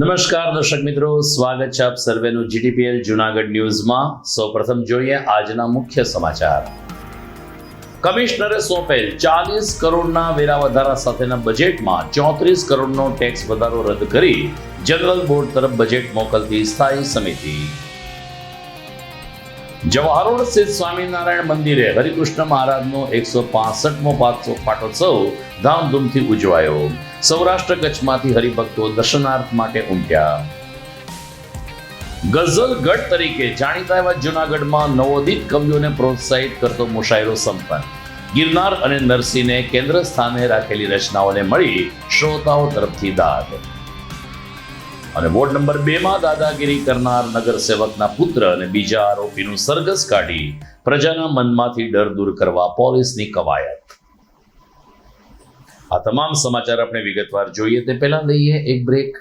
નમસ્કાર દર્શક મિત્રો, સ્વાગત છે આપ સર્વેનું જીટીપીએલ જુનાગઢ ન્યૂઝમાં. સૌપ્રથમ જોઈએ આજના મુખ્ય સમાચાર. કમિશનરે સોંપેલ ચાલીસ કરોડના વેરા વધારા સાથેના બજેટમાં ચોત્રીસ કરોડનો ટેક્સ વધારો રદ કરી જનરલ બોર્ડ તરફ બજેટ મોકલતી સ્થાયી સમિતિ. જવાહર રોડ સ્થિત સ્વામિનારાયણ મંદિરે હરિકૃષ્ણ મહારાજનો એકસો પાસઠમો પાટોત્સવ ધામધૂમથી ઉજવાયો. સૌરાષ્ટ્ર કચ્છમાંથી હરિભક્તો દર્શનાર્થ માટે ઉમટ્યા. ગઝલ તરીકે જાણીતા એવા જૂનાગઢમાં નવોદિત કવિઓને પ્રોત્સાહિત કરતો મુશાયરો સંપન્ન. ગિરનાર અને નરસિંહને કેન્દ્ર સ્થાને રાખેલી રચનાઓને મળી શ્રોતાઓ તરફથી દાદ. અને વોર્ડ નંબર બે માં દાદાગીરી કરનાર નગરસેવકના પુત્ર અને બીજા આરોપીનું સરઘસ કાઢી પ્રજાના મનમાંથી ડર દૂર કરવા પોલીસની કવાયત. આ તમામ સમાચાર આપણે વિગતવાર જોઈએ તે પહેલા લઈએ એક બ્રેક.